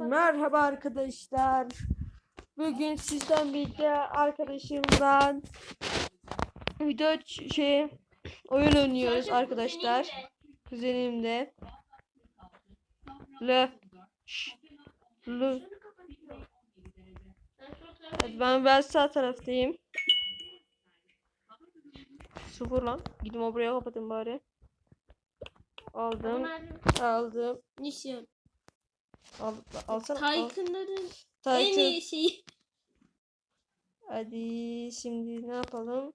Merhaba arkadaşlar. Bugün sizden birlikte arkadaşımdan video şey oyun oynuyoruz arkadaşlar. Kuzenimle. Le. Lu. Evet, ben ben sağ taraftayım. Sıfır lan. Gidin o buraya kapatın bari. Aldım. Aldım. Nişan. Al, alsana. al. Tayfunların en iyi şeyi. Hadi şimdi ne yapalım?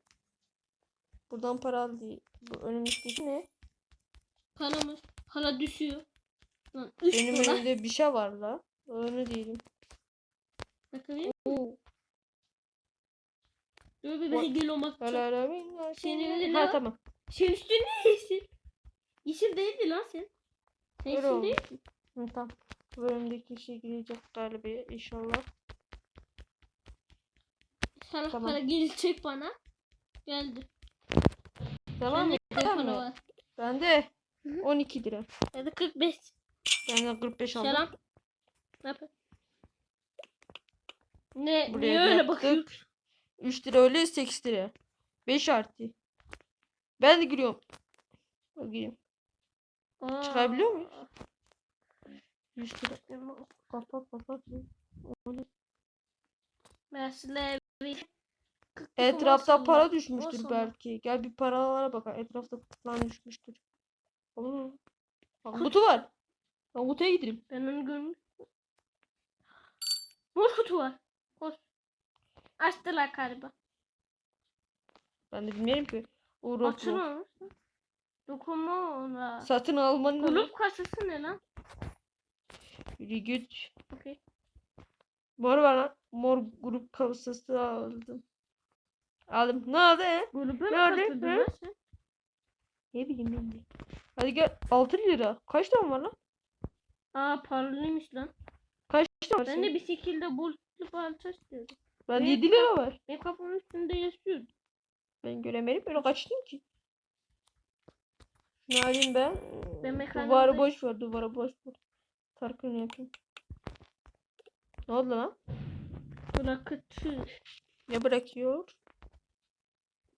Buradan para al diye. Bu önümüzdeki ne? Paramız. Para düşüyor. Lan 3 Benim dolar. önümde bir şey var la. Onu değilim. Bakabilir Oo. Dur bir What? ben gel olmak la. Senin önünde Ha tamam. Sen üstün ne yeşil? Yeşil değildi lan sen. Sen Öyle yeşil oldu. değilsin. Hı, tamam. Bu önümdeki şey gelecek galiba inşallah. Sana Tamam. para gelecek bana. Geldi. Tamam mı? Hı hı. 12 lira. Ya da 45. Bende 45 aldım. Selam. Ne yapıyorsun? Ne? Buraya Niye öyle bakıyorsun? 3 lira öyle 8 lira. 5 artı. Ben de giriyorum. Gireyim. Aa. Çıkabiliyor muyuz? 100 lira. Kapat kapat. Mesela Etrafta para düşmüştür olsun belki. Gel bir paralara bakalım. Etrafta falan düşmüştür. Bak kutu var. Ben kutuya gidelim. Ben onu görmüştüm. Mor kutu var. Koş. Açtılar galiba. Ben de bilmiyorum ki. O Açın onu. Dokunma ona. Satın almanın Kulüp kasası ne lan? Yürü git. Okey. Mor var lan. Mor grup kasası aldım. Aldım. Ne oldu he? Katıldın Hı? lan sen? Ne bileyim ben de. Hadi gel. 6 lira. Kaç tane var lan? Aa paralıymış lan. Kaç tane var Ben de bir şekilde bulutlu balta istiyordum. Ben Benim 7 lira var. Benim kafamın üstünde yaşıyordu. Ben göremedim. Öyle kaçtım ki. Ne alayım ben? Ben Duvarı boş ver. Duvarı boş ver. Tarkını yapayım. Ne oldu lan? Bırakıtı. Ne bırakıyor?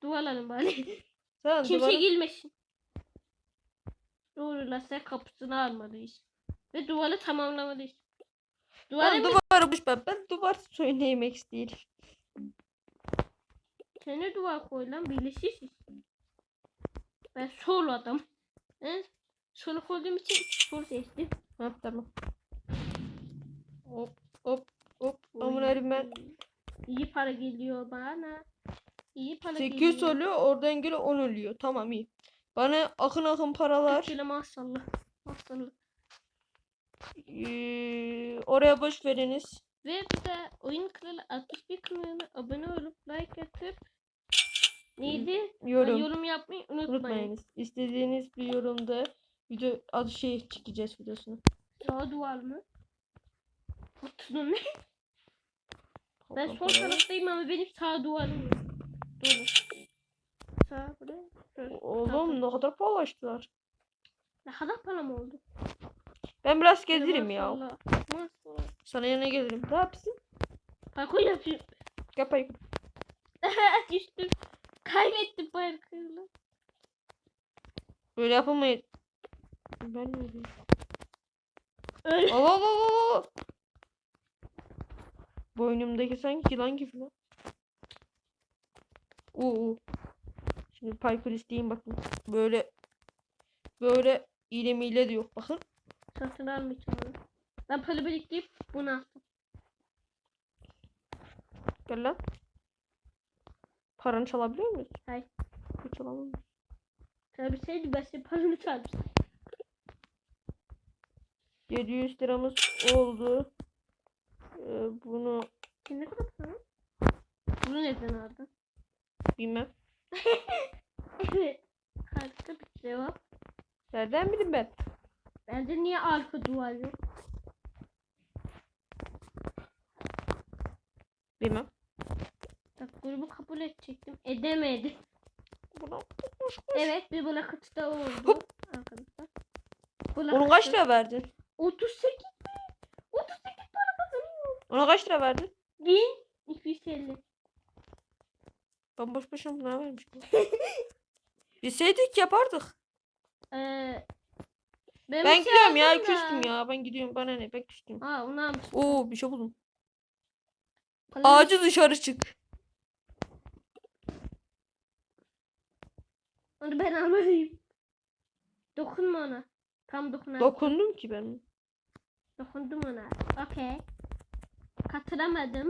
Duvarların bari. Sen Kimse duvara... girmesin. Doğru sen kapısını almalıyız. Ve duvarı tamamlamalıyız. Duvarı Ben mı? duvarı boş ver. Ben duvar soyunu yemek istedim. Sen ne duvar koy lan birleşirsiz. Ben sol adam. He? Sol koyduğum için sol seçtim. Ha tamam. Hop hop hop. Aman ben İyi para geliyor bana. İyi para 800 geliyor. oluyor. Oradan geliyor 10 oluyor. Tamam iyi. Bana akın akın paralar. Şöyle maşallah. Maşallah. Ee, oraya boş veriniz. Ve bir de oyun kralı 61 kanalına abone olup like atıp neydi? Ha, Yorum. yorum yapmayı unutmayın. Unutmayınız. İstediğiniz bir yorumda video adı şey çekeceğiz videosunu. Sağ duvar mı? Kutunun ne? Ben sol taraftayım ama benim sağ duvarım yok. Doğru. Sağ buraya. Şöyle. Oğlum ne kadar pahalı açtılar. Ne kadar param oldu? Ben biraz gezerim ya. Maşallah. Maşallah. Sana yanına gelirim. Ne yapsın? Parkur yapıyorum. Gel pay. Düştüm. Kaybettim parkuru. Böyle yapamayız. Ben ne yapayım? Öyle. Al al al al, al. Boynumdaki sanki yılan gibi lan. Oo. Şimdi Piper isteyeyim bakın. Böyle böyle iğne miyle de yok bakın. Satın almayacağım onu. Ben para biriktirip bunu aldım. Gel lan. Paranı çalabiliyor muyuz? Hayır. Çalamam. Tabii ben senin paranı çalmıştım. 700 liramız oldu. Ee, bunu Sen ne kadar para? Bunu neden aldın? bilmem. Evet. Harika bir cevap. Nereden bileyim ben? Bence niye arka duvar yok? Bilmem. Bak grubu kabul edecektim. Edemedi. Buna Evet bir bırakıtıda oldu. Hop. Arkadaşlar. Onun kaç lira verdin? 38 mi? 38 Ona kaç lira verdin? 1250. Ben boş boşuna buna vermişim. Bilseydik yapardık. Ee, Ben bir şey gidiyorum ya da- küstüm ya. Ben gidiyorum bana ne ben küstüm. Onu almış. Oo bir şey buldum. Para- Ağacı dışarı çık. Onu ben almalıyım. Dokunma ona. Tam dokun. Dokundum ki ben. Dokundum ona. Okey. Katılamadım.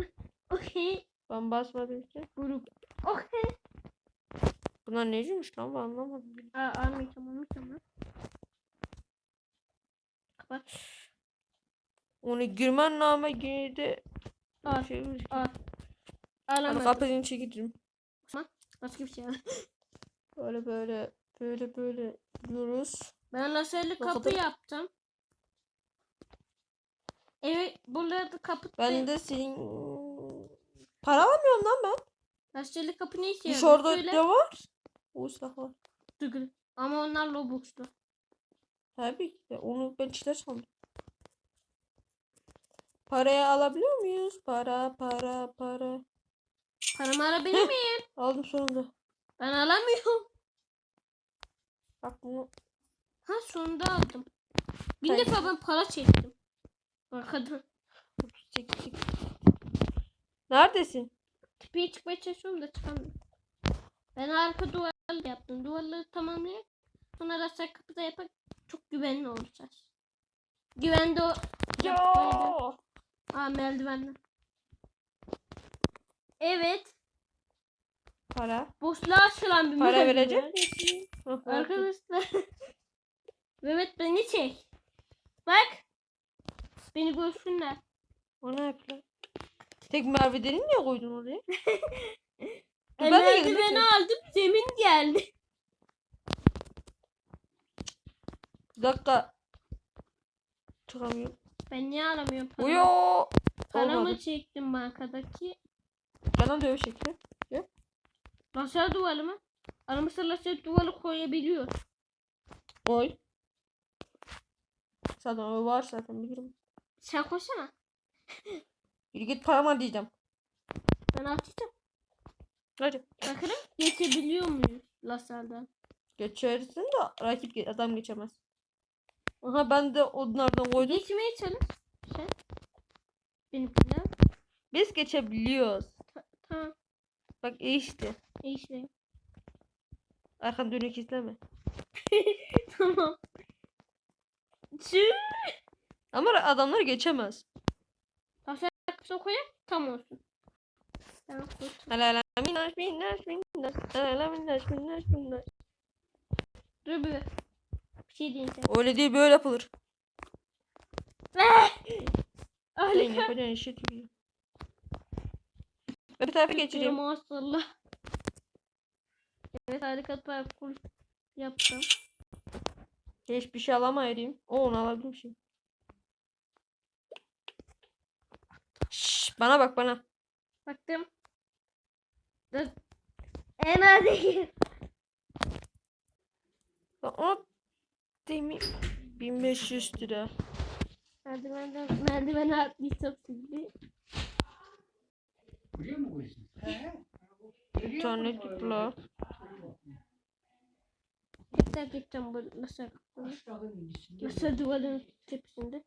Okey. Ben basmadım ki. Grup. Okey. Bunlar neciymiş lan ben anlamadım. Aa almayacağım lan. Kapat. Onu girmen name girdi. Al. Şey, Al. Hadi Alamadım. kapatın çekeceğim. Başka bir şey al. Böyle böyle böyle böyle gidiyoruz. Ben laserli kapı kadar- yaptım. Evet burada kapı. Ben de senin para alamıyorum lan ben. Laserli kapı ne işe yarıyor? orada Söyle. ne var? O silah var. Tıgır. Ama onlar Robux'tu. Tabii ki de onu ben çiler sandım. Parayı alabiliyor muyuz? Para para para. Paramı alabilir miyim? Aldım sonunda. Ben alamıyorum. Bak bunu Ha sonunda aldım. Bir Hayır. defa ben para çektim. Arkadan. 38. Neredesin? Tepeye çıkmaya çalışıyorum da çıkamıyorum. Ben arka duvarları yaptım. Duvarları tamamlayıp sonra laser kapıda yapak çok güvenli olacağız. Güvende o yapmaydı. Aa merdivenler. Evet. Para. Boşluğa açılan bir Para verecek misin? Arkadaşlar. Mehmet beni çek. Bak. Beni görsünler. O ne yapıyor? Tek mervedeni niye koydun oraya? Ben de geldim, merdiveni bekle. aldım. Zemin geldi. Bir dakika. Çıkamıyorum. Ben niye alamıyorum paramı? Uyo. Paramı Olmadı. çektim bankadaki. Bana dövüş şekli. Laser duvarı mı? Aramızda laser duvarı koyabiliyor. Oy. Zaten o var zaten bilirim. Sen koysana. Yürü git parama diyeceğim. Ben atacağım. Hadi. Bakalım geçebiliyor muyuz laserden? Geçersin de rakip ge- adam geçemez. Aha ben de onlardan koydum. Geçmeye çalış. Sen. Benimkiler. Biz geçebiliyoruz. Tamam. Bak iyi işte. İyi işte. Arkan dönük izleme. tamam. Tüh. Ama adamlar geçemez. Laser kapısına koyalım. Tam olsun. Ben koydum. La la minnaş minnaş minnaş. La la minnaş minnaş minnaş. Dur bir. Bir şey sen. Öyle değil böyle yapılır. Senin Harika. yapacağın işi gibi. Öbür tarafa geçeceğim. Maşallah. Evet harika parkur yaptım. Hiçbir şey alamayayım. O onu alabilmişim. Bana bak bana. Baktım. Dur. En az değil. O demi 1500 lira. Merdivenden merdivene atlaysam şimdi. Buraya mı koyuyorsun? Terk edeceğim bu nasıl Aşağıdan inmişsin. nasıl duvarın tepesinde.